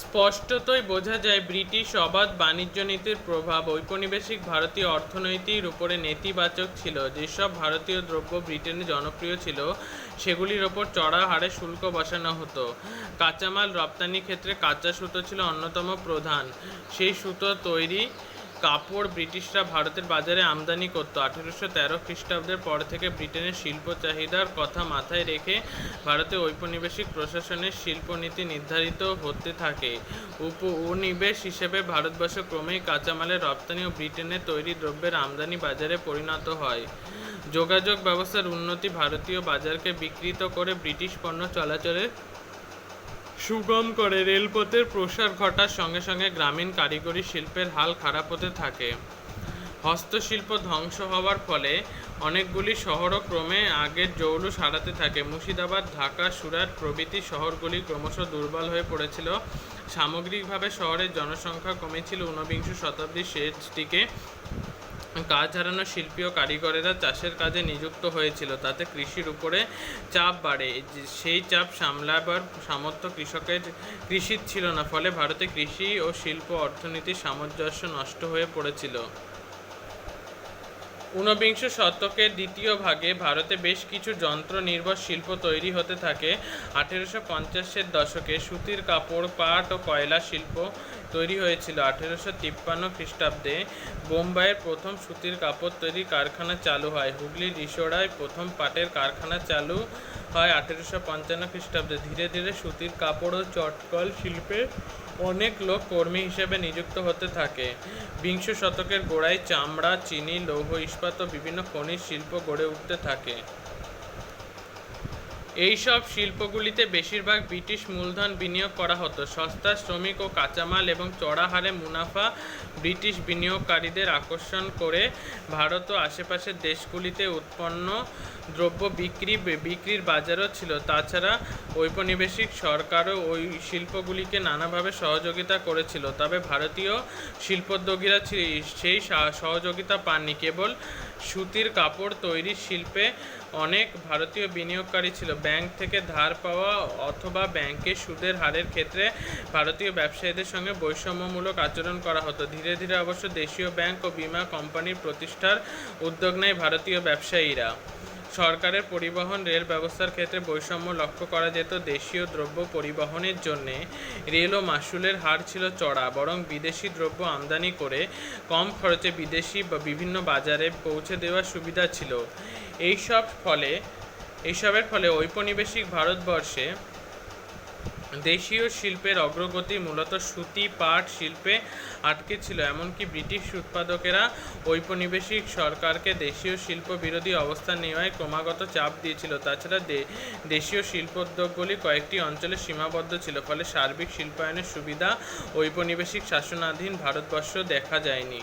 স্পষ্টতই বোঝা যায় ব্রিটিশ অবাধ বাণিজ্য নীতির প্রভাব। ঔপনিবেশিক ভারতীয় অর্থনীতির উপরে নেতিবাচক ছিল। যেসব ভারতীয় দ্রব্য ব্রিটেনে জনপ্রিয় ছিল, সেগুলির ওপর চড়া হারে শুল্ক বসানো হতো। কাঁচামাল রপ্তানির ক্ষেত্রে কাঁচা সুতো ছিল অন্যতম প্রধান। সেই সুতো তৈরি কাপড় ব্রিটিশরা ভারতের বাজারে আমদানি করত। আঠেরোশো তেরো খ্রিস্টাব্দের পর থেকে ব্রিটেনের শিল্প চাহিদার কথা মাথায় রেখে ভারতে ঔপনিবেশিক প্রশাসনের শিল্পনীতি নির্ধারিত হতে থাকে। উপ উপনিবেশ হিসেবে ভারতবর্ষ ক্রমেই কাঁচামালের রপ্তানি ও ব্রিটেনে তৈরি দ্রব্যের আমদানি বাজারে পরিণত হয়। যোগাযোগ ব্যবস্থার উন্নতি ভারতীয় বাজারকে বিকৃত করে ব্রিটিশ পণ্য চলাচলে সুগম করে রেলপথের প্রসার ঘটার সঙ্গে সঙ্গে গ্রামীণ কারিগরি শিল্পের হাল খারাপ হতে থাকে। হস্তশিল্প ধ্বংস হওয়ার ফলে অনেকগুলি শহরও ক্রমে আগের জৌলুস হারাতে থাকে। মুর্শিদাবাদ, ঢাকা, সুরাট প্রভৃতি শহরগুলি ক্রমশ দুর্বল হয়ে পড়েছিল। সামগ্রিকভাবে শহরের জনসংখ্যা কমেছিল ঊনবিংশ শতাব্দীর শেষ দিকে কাজ হারানো শিল্পী ও কারিগরেরা চাষের কাজে নিযুক্ত হয়েছিল। তাতে কৃষির উপরে চাপ বাড়ে। সেই চাপ সামলাবার সামর্থ্য কৃষকের কৃষির ছিল না। ফলে ভারতে কৃষি ও শিল্প অর্থনীতির সামঞ্জস্য নষ্ট হয়ে পড়েছিল। ঊনবিংশ শতকের দ্বিতীয় ভাগে ভারতে বেশ কিছু যন্ত্র নির্ভর শিল্প তৈরি হতে থাকে। আঠেরোশো পঞ্চাশের দশকে সুতির কাপড়, পাট ও কয়লা শিল্প তৈরি হয়েছিল আঠেরোশো তিপ্পান্ন খ্রিস্টাব্দে। বোম্বাইয়ের প্রথম সুতির কাপড় তৈরি কারখানা চালু হয়। হুগলির রিসোড়ায় প্রথম পাটের কারখানা চালু হয় আঠেরোশো পঞ্চান্ন খ্রিস্টাব্দে। ধীরে ধীরে সুতির কাপড় ও চটকল শিল্পে অনেক লোক কর্মী হিসেবে নিযুক্ত হতে থাকে। বিংশ শতকের গোড়ায় চামড়া, চিনি, লৌহ ইস্পাত ও বিভিন্ন খনিজ শিল্প গড়ে উঠতে থাকে। এইসব শিল্পগুলিতে বেশিরভাগ ব্রিটিশ মূলধন বিনিয়োগ করা হতো। সস্তা শ্রমিক ও কাঁচামাল এবং চড়া হারে মুনাফা ব্রিটিশ বিনিয়োগকারীদের আকর্ষণ করে ভারত ও আশেপাশের দেশগুলিতে উৎপন্ন দ্রব্য বিক্রি, বিক্রির বাজারও ছিল। তাছাড়া ঔপনিবেশিক সরকারও ওই শিল্পগুলিকে নানাভাবে সহযোগিতা করেছিল। তবে ভারতীয় শিল্পোদ্যোগীরা সেই সহযোগিতা পাননি। কেবল সুতির কাপড় তৈরির শিল্পে অনেক ভারতীয় বিনিয়োগকারী ছিল। ব্যাংক থেকে ধার পাওয়া অথবা ব্যাংকে সুদের হারের ক্ষেত্রে ভারতীয় ব্যবসায়ীদের সঙ্গে বৈষম্যমূলক আচরণ করা হতো। ধীরে ধীরে অবশ্য দেশীয় ব্যাংক ও বীমা কোম্পানির প্রতিষ্ঠার উদ্যোগ নেয় ভারতীয় ব্যবসায়ীরা। সরকারের পরিবহন রেল ব্যবস্থার ক্ষেত্রে বৈষম্য লক্ষ্য করা যেত দেশীয় দ্রব্য পরিবহনের জন্য। রেল ও মাসুলের হার ছিল চড়া, বরং বিদেশি দ্রব্য আমদানি করে কম খরচে বিদেশি বা বিভিন্ন বাজারে পৌঁছে দেওয়ার সুবিধা ছিল। এইসব ফলে, এইসবের ফলে ঔপনিবেশিক ভারতবর্ষে দেশীয় শিল্পের অগ্রগতি মূলত সুতি পাট শিল্পে আটকে ছিল, এমনকি ব্রিটিশ উৎপাদকেরা ঔপনিবেশিক সরকারকে দেশীয় শিল্প বিরোধী অবস্থান নেওয়ায় ক্রমাগত চাপ দিয়েছিল। তাছাড়া দেশীয় শিল্পোদ্যোগগুলি কয়েকটি অঞ্চলে সীমাবদ্ধ ছিল, ফলে সার্বিক শিল্পায়নের সুবিধা ঔপনিবেশিক শাসনাধীন ভারতবর্ষ দেখা যায়নি।